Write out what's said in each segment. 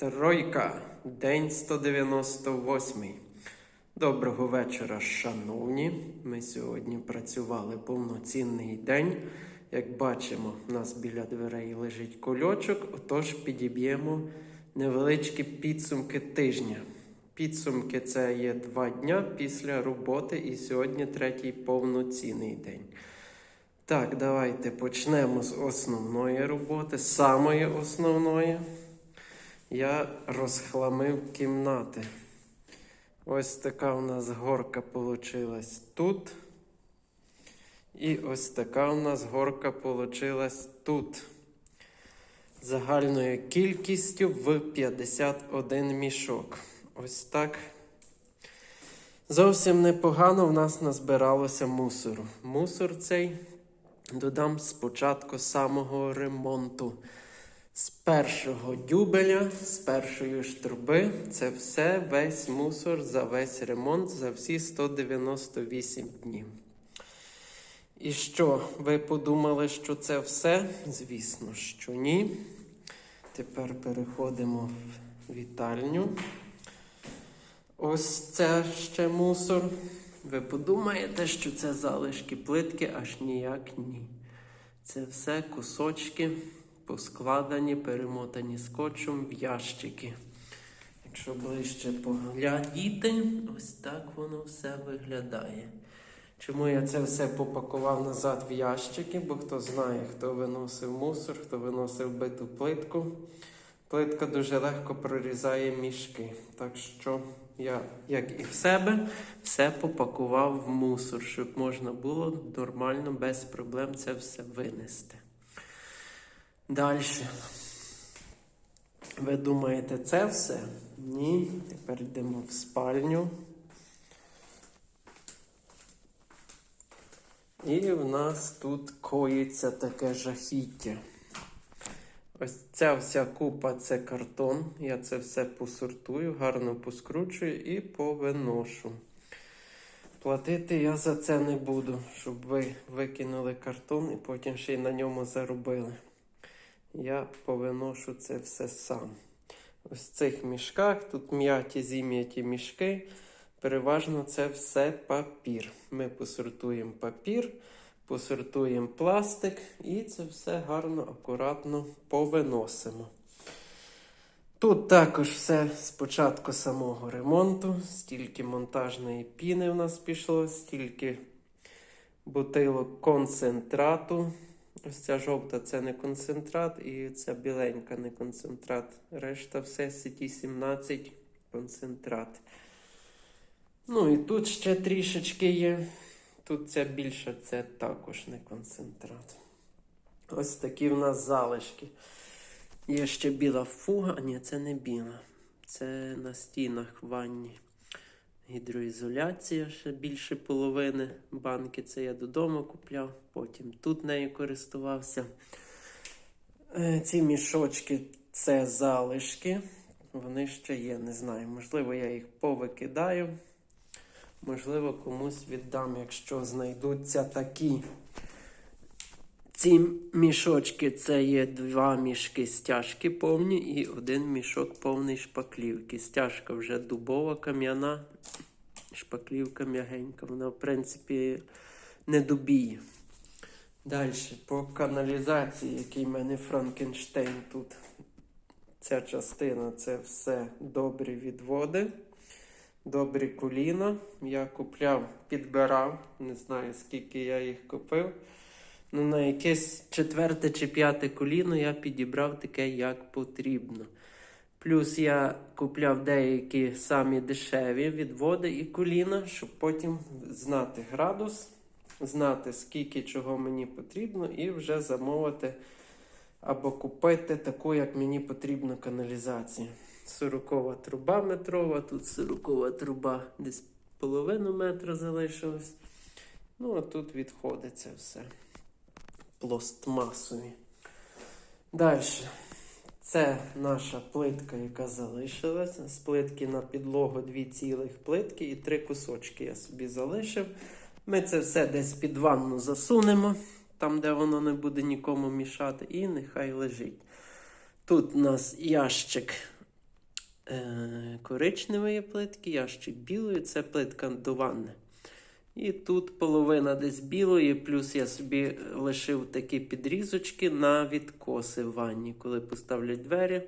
Тройка, день 198. Доброго вечора, шановні. Ми сьогодні працювали повноцінний день. Як бачимо, у нас біля дверей лежить кольочок, отож підіб'ємо невеличкі підсумки тижня. Підсумки це є два дня після роботи, і сьогодні третій повноцінний день. Так, давайте почнемо з основної роботи, самої основної. Я розхламив кімнати. Ось така у нас горка получилась тут. І ось така у нас горка получилась тут. Загальною кількістю в 51 мішок. Ось так. Зовсім непогано в нас назбиралося мусору. Мусор цей додам спочатку самого ремонту. З першого дюбеля, з першої ж труби, це все весь мусор за весь ремонт за всі 198 днів. І що, ви подумали, що це все? Звісно, що ні. Тепер переходимо в вітальню. Ось це ще мусор. Ви подумаєте, що це залишки плитки, аж ніяк ні. Це все кусочки поскладені, перемотані скотчем в ящики. Якщо ближче поглядіти, ось так воно все виглядає. Чому я це все попакував назад в ящики? Бо хто знає, хто виносив мусор, хто виносив биту плитку. Плитка дуже легко прорізає мішки. Так що я, як і в себе, все попакував в мусор, щоб можна було нормально, без проблем це все винести. Далі. Ви думаєте, це все? Ні. Тепер йдемо в спальню. І в нас тут коїться таке жахіття. Ось ця вся купа це картон. Я це все посортую, гарно поскручую і повиношу. Платити я за це не буду, щоб ви викинули картон і потім ще й на ньому заробили. Я повиношу це все сам. Ось в цих мішках, тут м'яті зім'яті мішки. Переважно це все папір. Ми посортуємо папір, посортуємо пластик і це все гарно, акуратно повиносимо. Тут також все спочатку самого ремонту, стільки монтажної піни в нас пішло, стільки бутилок концентрату. Ось ця жовта це не концентрат, і ця біленька не концентрат. Решта все сіті 17 концентрат. Ну і тут ще трішечки є. Тут ця більша, це також не концентрат. Ось такі в нас залишки. Є ще біла фуга, а ні, це не біла. Це на стінах в ванні. Гідроізоляція ще більше половини банки. Це я додому купляв, потім тут нею користувався. Е, Ці мішочки це залишки. Вони ще є, не знаю. Можливо, я їх повикидаю. Можливо, комусь віддам, якщо знайдуться такі. Ці мішочки це є два мішки стяжки повні і один мішок повний шпаклівки. Стяжка вже дубова, кам'яна, шпаклівка м'ягенька. Вона, в принципі, не дубіє. Далі, по каналізації, який в мене Франкенштейн тут. Ця частина це все добрі відводи. Добрі коліна. Я купляв, підбирав, не знаю скільки я їх купив. Ну, на якесь четверте чи п'яте коліно я підібрав таке, як потрібно. Плюс я купляв деякі самі дешеві відводи і коліна, щоб потім знати градус, знати, скільки чого мені потрібно, і вже замовити або купити таку, як мені потрібно, каналізацію. 40 труба метрова, тут 40 труба десь половину метра залишилось. Ну, а тут відходить це все пластмасові. Далі. Це наша плитка, яка залишилася. З плитки на підлогу дві цілих плитки і три кусочки я собі залишив. Ми це все десь під ванну засунемо, там, де воно не буде нікому мішати, і нехай лежить. Тут у нас ящик е, коричневої плитки, ящик білої, це плитка до ванни. І тут половина десь білої, плюс я собі лишив такі підрізочки на відкоси в ванні, коли поставлять двері.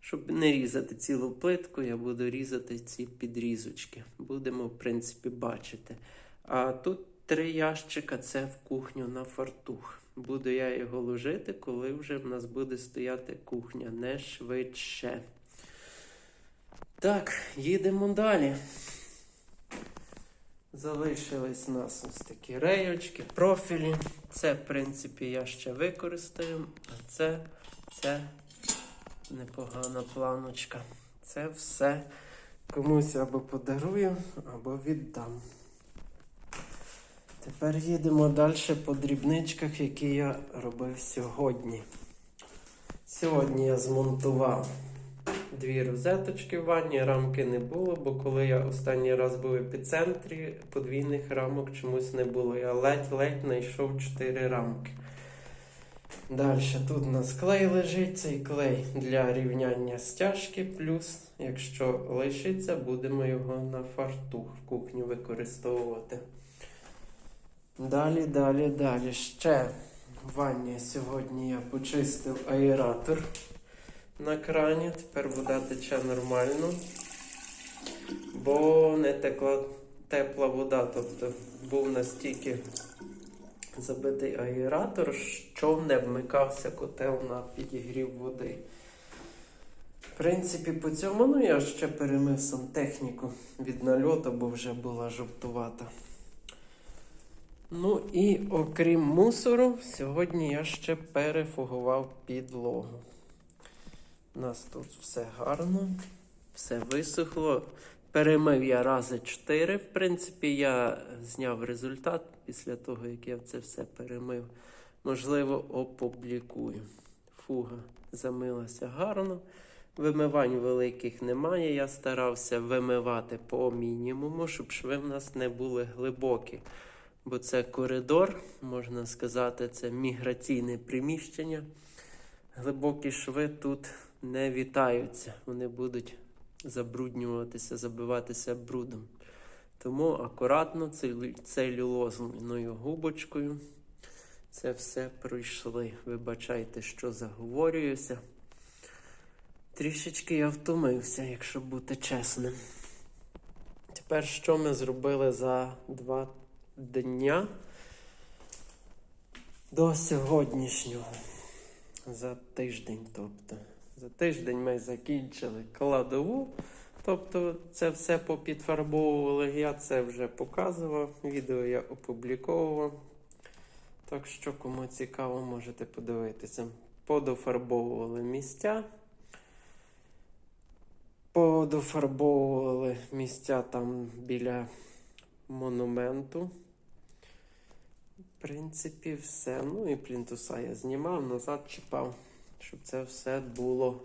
Щоб не різати цілу плитку, я буду різати ці підрізочки. Будемо, в принципі, бачити. А тут три ящика це в кухню на фартух. Буду я його ложити, коли вже в нас буде стояти кухня, не швидше. Так, їдемо далі. Залишились у нас ось такі рейочки, профілі. Це, в принципі, я ще використаю. А це, це непогана планочка. Це все комусь або подарую, або віддам. Тепер їдемо далі по дрібничках, які я робив сьогодні. Сьогодні я змонтував дві розеточки в ванні, рамки не було, бо коли я останній раз був в епіцентрі, подвійних рамок чомусь не було. Я ледь-ледь знайшов 4 рамки. Далі тут у нас клей лежить, цей клей для рівняння стяжки, плюс, якщо лишиться, будемо його на фартух в кухню використовувати. Далі, далі, далі. Ще в ванні сьогодні я почистив аератор на крані. Тепер вода тече нормально, бо не текла тепла вода. Тобто був настільки забитий аератор, що не вмикався котел на підігрів води. В принципі, по цьому ну, я ще перемив сантехніку від нальоту, бо вже була жовтувата. Ну і окрім мусору, сьогодні я ще перефугував підлогу. У нас тут все гарно, все висохло. Перемив я рази 4. В принципі, я зняв результат після того, як я це все перемив. Можливо, опублікую. Фуга замилася гарно. Вимивань великих немає. Я старався вимивати по мінімуму, щоб шви в нас не були глибокі. Бо це коридор, можна сказати, це міграційне приміщення. Глибокі шви тут не вітаються. Вони будуть забруднюватися, забиватися брудом. Тому акуратно целю- целюлозною губочкою це все пройшли. Вибачайте, що заговорююся. Трішечки я втомився, якщо бути чесним. Тепер що ми зробили за два дня до сьогоднішнього? За тиждень, тобто. За тиждень ми закінчили кладову. Тобто це все попідфарбовували. Я це вже показував. Відео я опубліковував. Так що, кому цікаво, можете подивитися. Подофарбовували місця. Подофарбовували місця там біля монументу. В принципі, все. Ну і плінтуса я знімав, назад чіпав, щоб це все було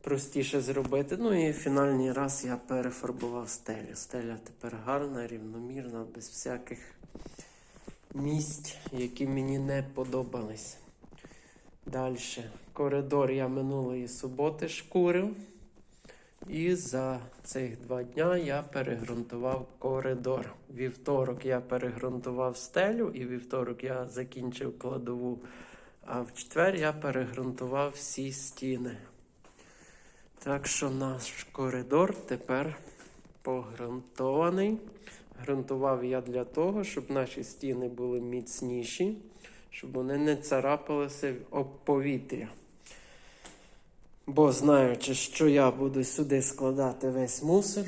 простіше зробити. Ну і фінальний раз я перефарбував стелю. Стеля тепер гарна, рівномірна, без всяких місць, які мені не подобались. Далі. Коридор я минулої суботи шкурив. І за цих два дня я перегрунтував коридор. Вівторок я перегрунтував стелю, і вівторок я закінчив кладову. А в четвер я перегрунтував всі стіни. Так що наш коридор тепер погрунтований. Грунтував я для того, щоб наші стіни були міцніші, щоб вони не царапалися об повітря. Бо знаючи, що я буду сюди складати весь мусор,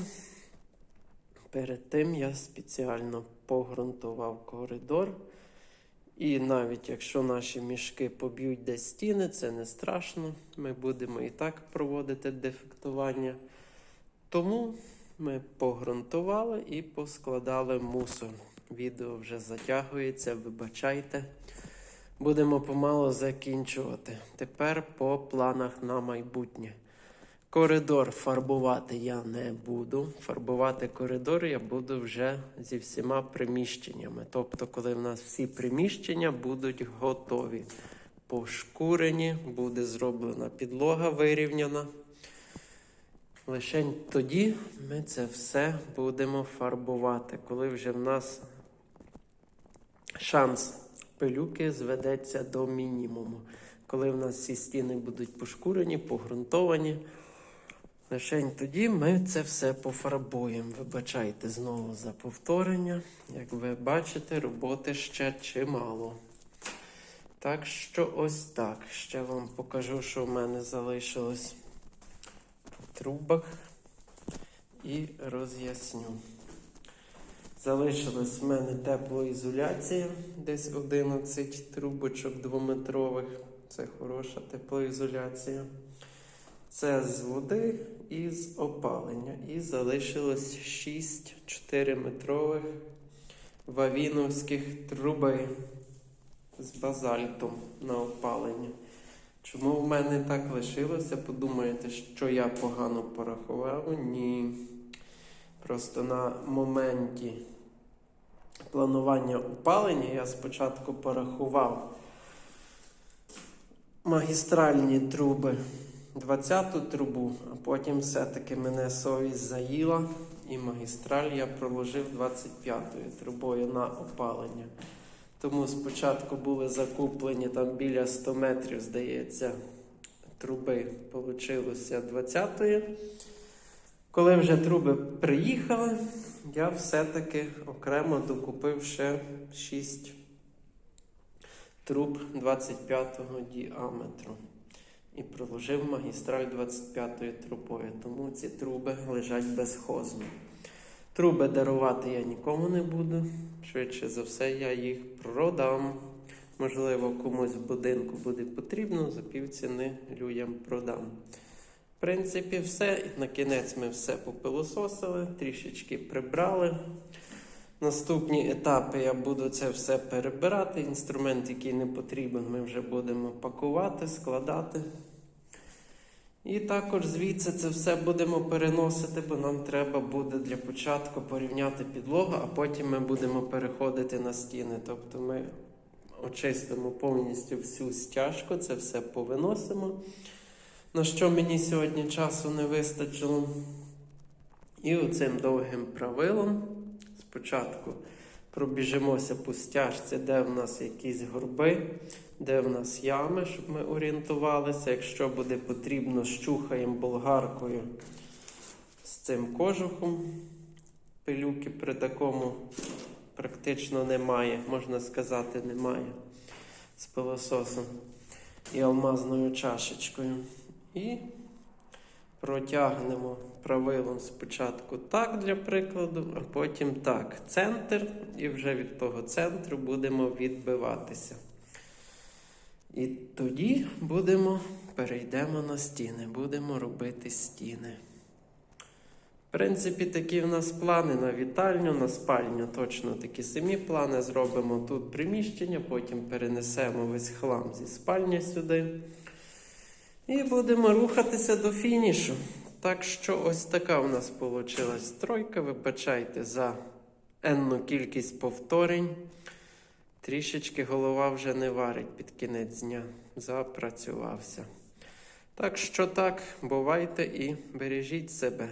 перед тим я спеціально погрунтував коридор. І навіть якщо наші мішки поб'ють десь стіни, це не страшно. Ми будемо і так проводити дефектування. Тому ми погрунтували і поскладали мусор. Відео вже затягується, вибачайте. Будемо помало закінчувати. Тепер по планах на майбутнє. Коридор фарбувати я не буду. Фарбувати коридор я буду вже зі всіма приміщеннями. Тобто, коли в нас всі приміщення будуть готові. Пошкурені, буде зроблена підлога вирівняна. Лишень тоді ми це все будемо фарбувати, коли вже в нас шанс пилюки зведеться до мінімуму. Коли в нас всі стіни будуть пошкурені, погрунтовані. Лишень тоді ми це все пофарбуємо. Вибачайте знову за повторення. Як ви бачите, роботи ще чимало. Так що ось так. Ще вам покажу, що в мене залишилось в трубах. І роз'ясню. Залишилась в мене теплоізоляція, десь 11 трубочок двометрових. Це хороша теплоізоляція. Це з води і з опалення. І залишилось 6 4-метрових вавіновських труби з базальтом на опалення. Чому в мене так лишилося? Подумаєте, що я погано порахував? Ні. Просто на моменті планування опалення я спочатку порахував магістральні труби 20-ту трубу, а потім все-таки мене совість заїла, і магістраль я проложив 25-ю трубою на опалення. Тому спочатку були закуплені там біля 100 метрів, здається, труби получилося 20-ї. Коли вже труби приїхали, я все-таки окремо докупив ще 6 труб 25-го діаметру і проложив магістраль 25-ї трубою. Тому ці труби лежать безхозно. Труби дарувати я нікому не буду. Швидше за все, я їх продам. Можливо, комусь в будинку буде потрібно, за півціни людям продам. В принципі, все. На кінець ми все попилососили, трішечки прибрали. Наступні етапи я буду це все перебирати. Інструмент, який не потрібен, ми вже будемо пакувати, складати. І також звідси це все будемо переносити, бо нам треба буде для початку порівняти підлогу, а потім ми будемо переходити на стіни. Тобто ми очистимо повністю всю стяжку, це все повиносимо. На що мені сьогодні часу не вистачило. І оцим довгим правилом спочатку пробіжимося по стяжці, де в нас якісь горби, де в нас ями, щоб ми орієнтувалися. Якщо буде потрібно, щухаємо болгаркою з цим кожухом. Пилюки при такому практично немає, можна сказати, немає з пилососом і алмазною чашечкою. І протягнемо правилом спочатку так для прикладу, а потім так. Центр, і вже від того центру будемо відбиватися. І тоді будемо, перейдемо на стіни, будемо робити стіни. В принципі, такі в нас плани на вітальню, на спальню. Точно такі самі плани. Зробимо тут приміщення, потім перенесемо весь хлам зі спальні сюди. І будемо рухатися до фінішу. Так що ось така у нас вийшла стройка. Вибачайте за енну кількість повторень. Трішечки голова вже не варить під кінець дня. Запрацювався. Так що так, бувайте і бережіть себе.